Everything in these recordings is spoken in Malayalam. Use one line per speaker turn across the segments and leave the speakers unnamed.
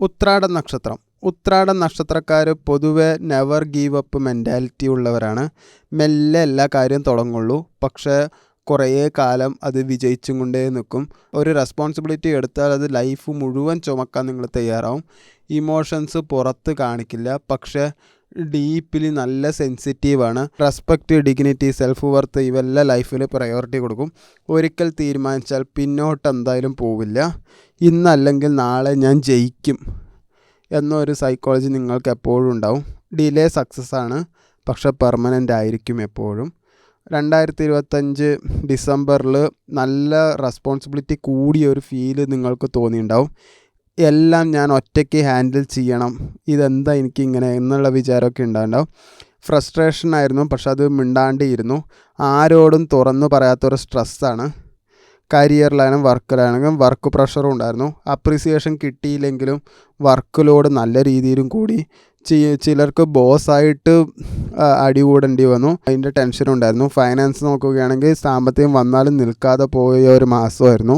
ഉത്രാട നക്ഷത്രം. ഉത്രാട നക്ഷത്രക്കാർ പൊതുവെ നെവർ ഗീവ് അപ്പ് മെന്റാലിറ്റി ഉള്ളവരാണ്. മെല്ലെ എല്ലാ കാര്യം തുടങ്ങുള്ളൂ. പക്ഷേ കുറേ കാലം അത് വിജയിച്ചും കൊണ്ടേ നിൽക്കും. ഒരു റെസ്പോൺസിബിലിറ്റി എടുത്താൽ അത് ലൈഫ് മുഴുവൻ ചുമക്കാൻ നിങ്ങൾ തയ്യാറാവും. ഇമോഷൻസ് പുറത്ത് കാണിക്കില്ല. പക്ഷേ ഡീപ്പിലി നല്ല സെൻസിറ്റീവാണ് റെസ്പെക്റ്റ് ഡിഗ്നിറ്റി സെൽഫ് വർത്ത് ഇവെല്ലാം ലൈഫിൽ പ്രയോറിറ്റി കൊടുക്കും. ഒരിക്കൽ തീരുമാനിച്ചാൽ പിന്നോട്ട് എന്തായാലും പോവില്ല. ഇന്നല്ലെങ്കിൽ നാളെ ഞാൻ ജയിക്കും എന്നൊരു സൈക്കോളജി നിങ്ങൾക്ക് എപ്പോഴും ഉണ്ടാവും. ഡിലേ സക്സസ് ആണ് പക്ഷെ പെർമനന്റ് ആയിരിക്കും എപ്പോഴും. രണ്ടായിരത്തി ഇരുപത്തഞ്ച് ഡിസംബറിൽ നല്ല റെസ്പോൺസിബിലിറ്റി കൂടിയ ഒരു ഫീൽ നിങ്ങൾക്ക് തോന്നിയിട്ടുണ്ടാവും. എല്ലാം ഞാൻ ഒറ്റയ്ക്ക് ഹാൻഡിൽ ചെയ്യണം ഇതെന്താ എനിക്ക് ഇങ്ങനെ എന്നുള്ള വിചാരമൊക്കെ ഉണ്ടാവുന്നുണ്ടാവും. ഫ്രസ്ട്രേഷൻ ആയിരുന്നു പക്ഷെ അത് മിണ്ടാണ്ടിരുന്നു. ആരോടും തുറന്നു പറയാത്തൊരു സ്ട്രെസ്സാണ് കരിയറിലായാലും വർക്കിലാണെങ്കിലും വർക്ക് പ്രഷറും ഉണ്ടായിരുന്നു. അപ്രിസിയേഷൻ കിട്ടിയില്ലെങ്കിലും വർക്ക് ലോഡ് നല്ല രീതിയിലും കൂടി ചിലർക്ക് ബോസായിട്ട് അടി കൂടേണ്ടി വന്നു. അതിന്റെ ടെൻഷൻ ഉണ്ടായിരുന്നു. ഫൈനാൻസ് നോക്കുകയാണെങ്കിൽ സാമ്പത്തികം വന്നാലും നിൽക്കാതെ പോയ ഒരു മാസമായിരുന്നു.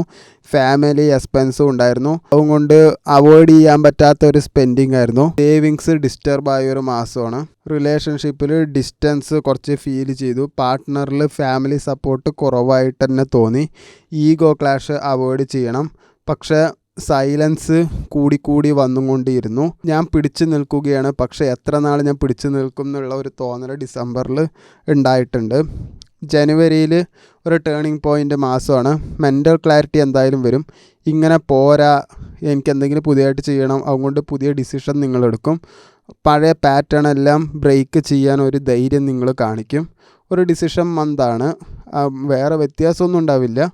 ഫാമിലി എക്സ്പെൻസും ഉണ്ടായിരുന്നു. അതുകൊണ്ട് അവോയ്ഡ് ചെയ്യാൻ പറ്റാത്ത ഒരു സ്പെൻഡിങ് ആയിരുന്നു. സേവിങ്സ് ഡിസ്റ്റർബ് ആയ ഒരു മാസമാണ്. റിലേഷൻഷിപ്പിൽ ഡിസ്റ്റൻസ് കുറച്ച് ഫീൽ ചെയ്തു. പാർട്ട്ണറിൽ ഫാമിലി സപ്പോർട്ട് കുറവായിട്ട് തന്നെ തോന്നി. ഈഗോ ക്ലാഷ് അവോയ്ഡ് ചെയ്യണം. പക്ഷേ സൈലൻസ് കൂടിക്കൂടി വന്നുകൊണ്ടിരുന്നു. ഞാൻ പിടിച്ചു നിൽക്കുകയാണ്. പക്ഷേ എത്ര നാൾ ഞാൻ പിടിച്ചു നിൽക്കും എന്നുള്ള ഒരു തോന്നൽ ഡിസംബറിൽ ഉണ്ടായിട്ടുണ്ട്. ജനുവരിയിൽ ഒരു ടേണിംഗ് പോയിന്റ് മാസമാണ്. മെന്റൽ ക്ലാരിറ്റി എന്തായാലും വരും. ഇങ്ങനെ പോരാ എനിക്ക് എന്തെങ്കിലും പുതിയതായിട്ട് ചെയ്യണം അതുകൊണ്ട് പുതിയ ഡിസിഷൻ നിങ്ങളെടുക്കും. പഴയ പാറ്റേൺ എല്ലാം ബ്രേക്ക് ചെയ്യാൻ ഒരു ധൈര്യം നിങ്ങൾ കാണിക്കും. ഒരു ഡിസിഷൻ മന്താണ് വേറെ വ്യത്യാസമൊന്നും ഉണ്ടാവില്ല.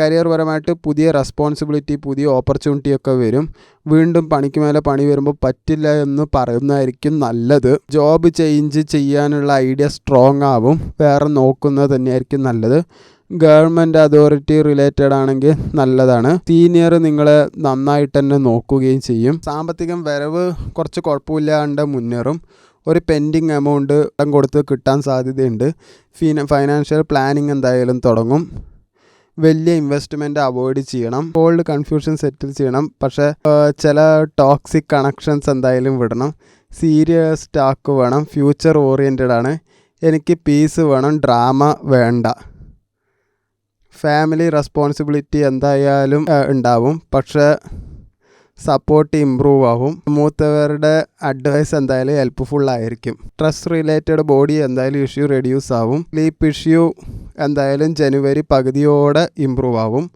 കരിയർ പരമായിട്ട് പുതിയ റെസ്പോൺസിബിലിറ്റി പുതിയ ഓപ്പർച്യൂണിറ്റി ഒക്കെ വരും. വീണ്ടും പണിക്ക് മേലെ പണി വരുമ്പോൾ പറ്റില്ല എന്ന് പറയുന്നതായിരിക്കും നല്ലത്. ജോബ് ചേഞ്ച് ചെയ്യാനുള്ള ഐഡിയ സ്ട്രോങ് ആവും. വേറെ നോക്കുന്നത് തന്നെയായിരിക്കും നല്ലത്. ഗവൺമെന്റ് അതോറിറ്റി റിലേറ്റഡ് ആണെങ്കിൽ നല്ലതാണ്. സീനിയർ നിങ്ങളെ നന്നായിട്ട് തന്നെ നോക്കുകയും ചെയ്യും. സാമ്പത്തികം വരവ് കുറച്ച് കുഴപ്പമില്ലാണ്ട് മുന്നേറും. ഒരു പെൻഡിങ് എമൗണ്ട് കൊടുത്ത് കിട്ടാൻ സാധ്യതയുണ്ട്. ഫിന ഫൈനാൻഷ്യൽ പ്ലാനിങ് എന്തായാലും തുടങ്ങും. വലിയ ഇൻവെസ്റ്റ്മെന്റ് അവോയ്ഡ് ചെയ്യണം. ഓൾഡ് കൺഫ്യൂഷൻ സെറ്റിൽ ചെയ്യണം. പക്ഷേ ചില ടോക്സിക് കണക്ഷൻസ് എന്തായാലും വിടണം. സീരിയസ് ടാക്ക് വേണം. ഫ്യൂച്ചർ ഓറിയന്റഡ് ആണ്. എനിക്ക് പീസ് വേണം. ഡ്രാമ വേണ്ട. ഫാമിലി റെസ്പോൺസിബിലിറ്റി എന്തായാലും ഉണ്ടാവും. പക്ഷേ സപ്പോർട്ട് ഇമ്പ്രൂവ് ആവും. മൂത്തവരുടെ അഡ്വൈസ് എന്തായാലും ഹെൽപ്ഫുൾ ആയിരിക്കും. സ്ട്രെസ് റിലേറ്റഡ് ബോഡി എന്തായാലും ഇഷ്യൂ റെഡ്യൂസ് ആവും. സ്ലീപ്പ് ഇഷ്യൂ എന്തായാലും ജനുവരി പകുതിയോടെ ഇമ്പ്രൂവ് ആവും.